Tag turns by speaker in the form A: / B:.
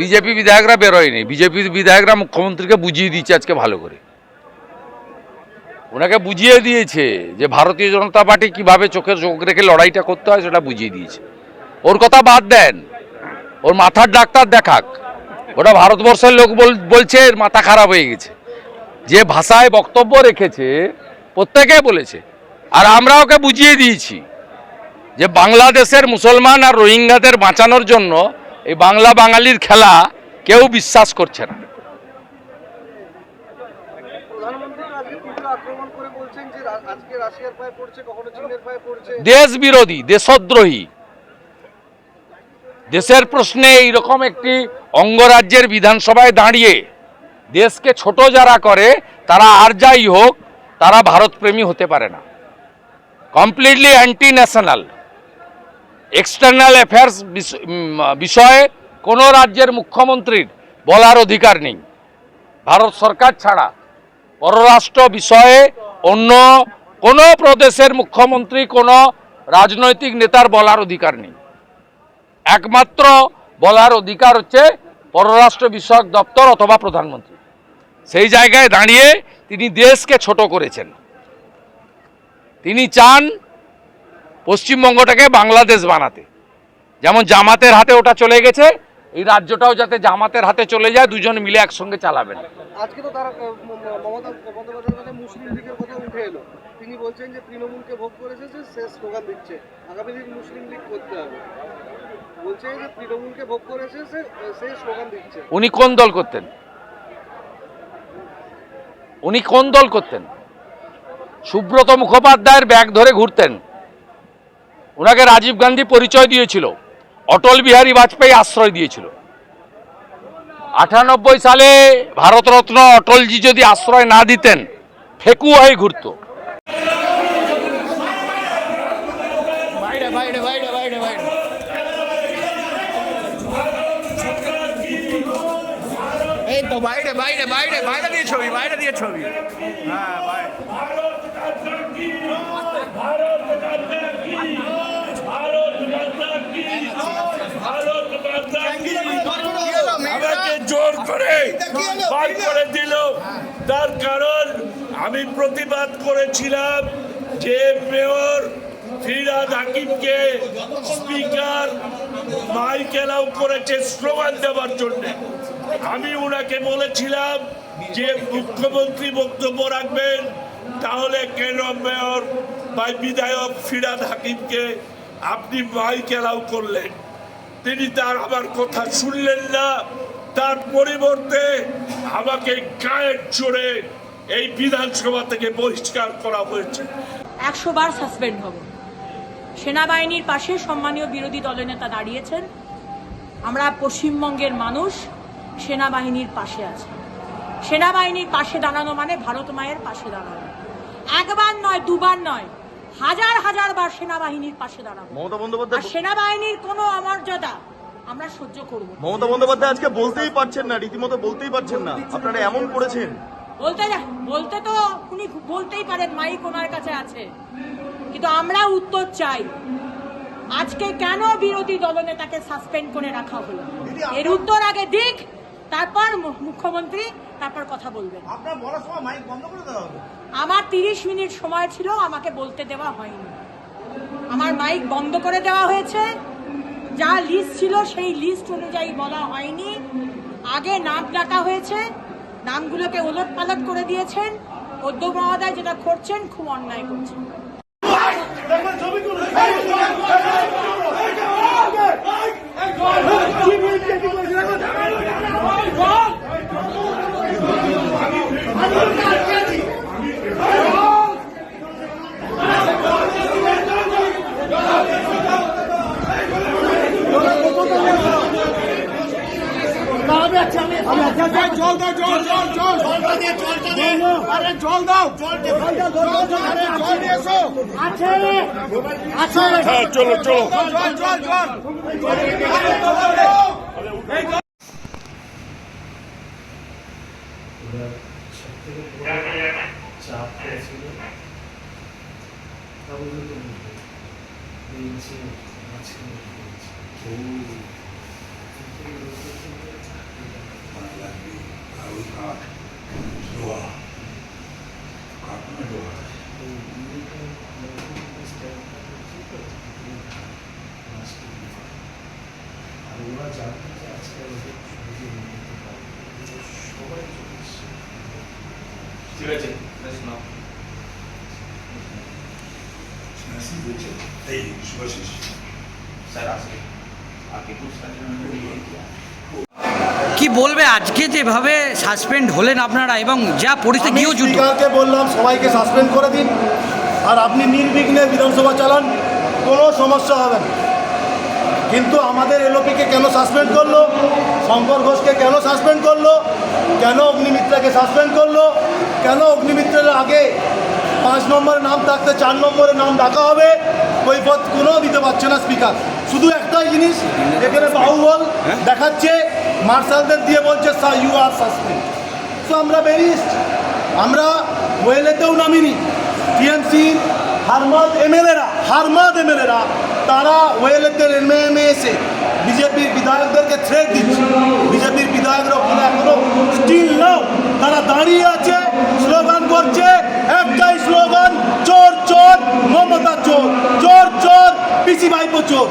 A: BJP বিধায়করা বেরোয়নি। BJP বিধায়করা মুখ্যমন্ত্রীকে বুঝিয়ে দিয়েছে আজকে ভালো করে। ওনাকে বুঝিয়ে দিয়েছে যে ভারতীয় জনতা পার্টি কীভাবে চোখের চোখ রেখে লড়াইটা করতে হয় সেটা বুঝিয়ে দিয়েছে। ওর কথা বাদ দেন। ওর মাথার ডাক্তার দেখাক। ওটা ভারতবর্ষের লোক বল- বলছে মাথা খারাপ হয়ে গেছে। যে ভাষায় বক্তব্য রেখেছে, প্রত্যেকে বলেছে। আর আমরা ওকে বুঝিয়ে দিয়েছি যে বাংলাদেশের মুসলমান আর রোহিঙ্গাদের বাঁচানোর জন্য এই বাংলা বাঙালির খেলা কেউ বিশ্বাস করছে না। দেশ বিরোধী দেশদ্রোহী। দেশের প্রশ্নে এইরকম একটি অঙ্গরাজ্যের বিধানসভায় দাঁড়িয়ে দেশকে ছোট যারা করে তারা আর যাই হোক তারা ভারতপ্রেমী হতে পারে না। Completely anti national external affairs বিষয়ে কোনো রাজ্যের মুখ্যমন্ত্রীর বলার অধিকার নেই। ভারত সরকার ছাড়া পররাষ্ট্র বিষয়ে অন্য কোনো প্রদেশের মুখ্যমন্ত্রী, কোনো রাজনৈতিক নেতার বলার অধিকার নেই। একমাত্র বলার অধিকার হচ্ছে পররাষ্ট্র বিষয়ক দপ্তর অথবা প্রধানমন্ত্রী। সেই জায়গায় দাঁড়িয়ে তিনি দেশকে ছোট করেছেন। তিনি চান পশ্চিমবঙ্গটাকে বাংলাদেশ বানাতে। যেমন জামাতের হাতে ওটা চলে গেছে এই রাজ্যটাও যাতে জামাতের হাতে চলে যায় দুজন মিলে একসঙ্গে চালাবেন।
B: আজকে তো তারা আহ,
C: ম- ম- মমতা বন্দ্যোপাধ্যায়ের মুসলিম লীগের কথা উঠে এলো। তিনি বলছেন যে তৃণমূলকে ভোগ করেছে যে সে স্লোগান দিচ্ছে। আগামী দিন মুসলিম লীগ করতে হবে। বলছে যে তৃণমূলকে ভোগ করেছে সে সে স্লোগান দিচ্ছে।
A: উনি কোন দল করতেন? উনি কোন দল করতেন? সুব্রত মুখোপাধ্যায়ের ব্যাগ ধরে ঘুরতেন। ওনাকে রাজীব গান্ধী পরিচয় দিয়েছিল। অটল বিহারী বাজপেয়ী আশ্রয় দিয়েছিল। আটানব্বই সালে ভারতরত্ন অটলজি যদি আশ্রয় না দিতেন ফেকু হয়ে ঘুরতো।
D: ছবি, বাইরে দিয়ে ছবি। হ্যাঁ জোর করে বার করে দিল। তার কারণ আমি প্রতিবাদ করেছিলাম যে মেয়র ফিরাদ হাকিমকে স্পিকার মাইক এলাও করেছে স্লোগান দেওয়ার জন্য। আমি ওনাকে বলেছিলাম যে মুখ্যমন্ত্রী বক্তব্য রাখবেন, তাহলে কেন মেয়র বা বিধায়ক ফিরাদ হাকিমকে আপনি মাইক এলাও করলেন? তিনি তার আমার কথা শুনলেন না। তার পরিবর্তে আমাকে গায়ের জোরে এই বিধানসভা থেকে বহিষ্কার করা হয়েছে।
E: একশো বার সাসপেন্ড হব। সেনাবাহিনীর পাশে সম্মানীয় বিরোধী দলনেতা দাঁড়িয়েছেন। আমরা পশ্চিমবঙ্গের মানুষ সেনাবাহিনীর পাশে আছে। সেনাবাহিনীর পাশে দাঁড়ানো মানে ভারত মায়ের পাশে দাঁড়ানো। একবার নয় দুবার নয় হাজার হাজার বার সেনাবাহিনীর পাশে দাঁড়াবো।
F: মমতা
E: সেনাবাহিনীর কোনো অমর্যাদা আমরা সহ্য করব। মমতা
F: বন্দ্যোপাধ্যায় আজকে বলতেই
C: পারছেন না
F: রীতিমতো বলতেই পারছেন না।
C: আপনারা এমন করেছেন।
E: বলতে বলতে তো উনি বলতেই পারেন মাইক ওনার কাছে আছে। কিন্তু আমরা উত্তর চাই। আজকে কেন বিরোধী দলনেতাকে সাসপেন্ড করে রাখা হলো? এর উত্তর আগে দিক তারপর মুখ্যমন্ত্রী তারপর কথা বলবেন।
G: আপনার বলার সময় মাইক বন্ধ করে দেওয়া হবে।
E: আমার তিরিশ মিনিট সময় ছিল আমাকে বলতে দেওয়া হয়নি। আমার মাইক বন্ধ করে দেওয়া হয়েছে। যা লিস্ট ছিল সেই লিস্ট অনুযায়ী বলা হয়নি আগে নাম ডাকা হয়েছে নামগুলোকে ওলট পালট করে দিয়েছেন অধ্যক্ষ মহাদায় যেটা করছেন খুব অন্যায় করছেন
D: হ্যাঁ চলো চলো
H: চাপ পেয়েছিল তা বলতে that I was not Zoa. Kathmandu was. ওরা জানতো যে আজকে আমাদের ছবি নিয়ে যেতে পারবে সবাই চলে এসছে ঠিক
I: আছে শোনাও নাসি বলছে এই শুভাশিস স্যার আজকে আপনি খুব সাধারণ
J: কি বলবে আজকে যেভাবে সাসপেন্ড হলেন আপনারা এবং যা পরিস্থিতি গৃহযুদ্ধ
K: স্পিকারকে বললাম সবাইকে সাসপেন্ড করে দিন। আর আপনি নির্বিঘ্নে বিধানসভা চালান কোনো সমস্যা হবে না। কিন্তু আমাদের এলওপিকে কেন সাসপেন্ড করল? শঙ্কর ঘোষকে কেন সাসপেন্ড করল? কেন অগ্নিমিত্রাকে সাসপেন্ড করল? কেন অগ্নিমিত্রের আগে পাঁচ নম্বরের নাম থাকতে চার নম্বরের নাম ডাকা হবে? কৈফত কোনো দিতে পারছে না স্পিকার। শুধু একটাই জিনিস এখানে বাহুবল দেখাচ্ছে মার্শালদের দিয়ে বলছে সা ইউ আর সাসপেন্ড সো আমরা বেরিয়ে আমরা ওয়েলেতেও নামিনি। টিএমসি, হারমাদ এমএলএরা হারমাদ এমএলএরা, তারা ওয়েলেতের এম এসে বিজেপির বিধায়কদেরকে থ্রেট দিচ্ছে। বিজেপির বিধায়করা ওখানে এখনও স্টিল নাও তারা দাঁড়িয়ে আছে, স্লোগান করছে, একটাই স্লোগান, চোর চোর, মমতা চোর চোর চোর, পিসি ভাইপো চোর।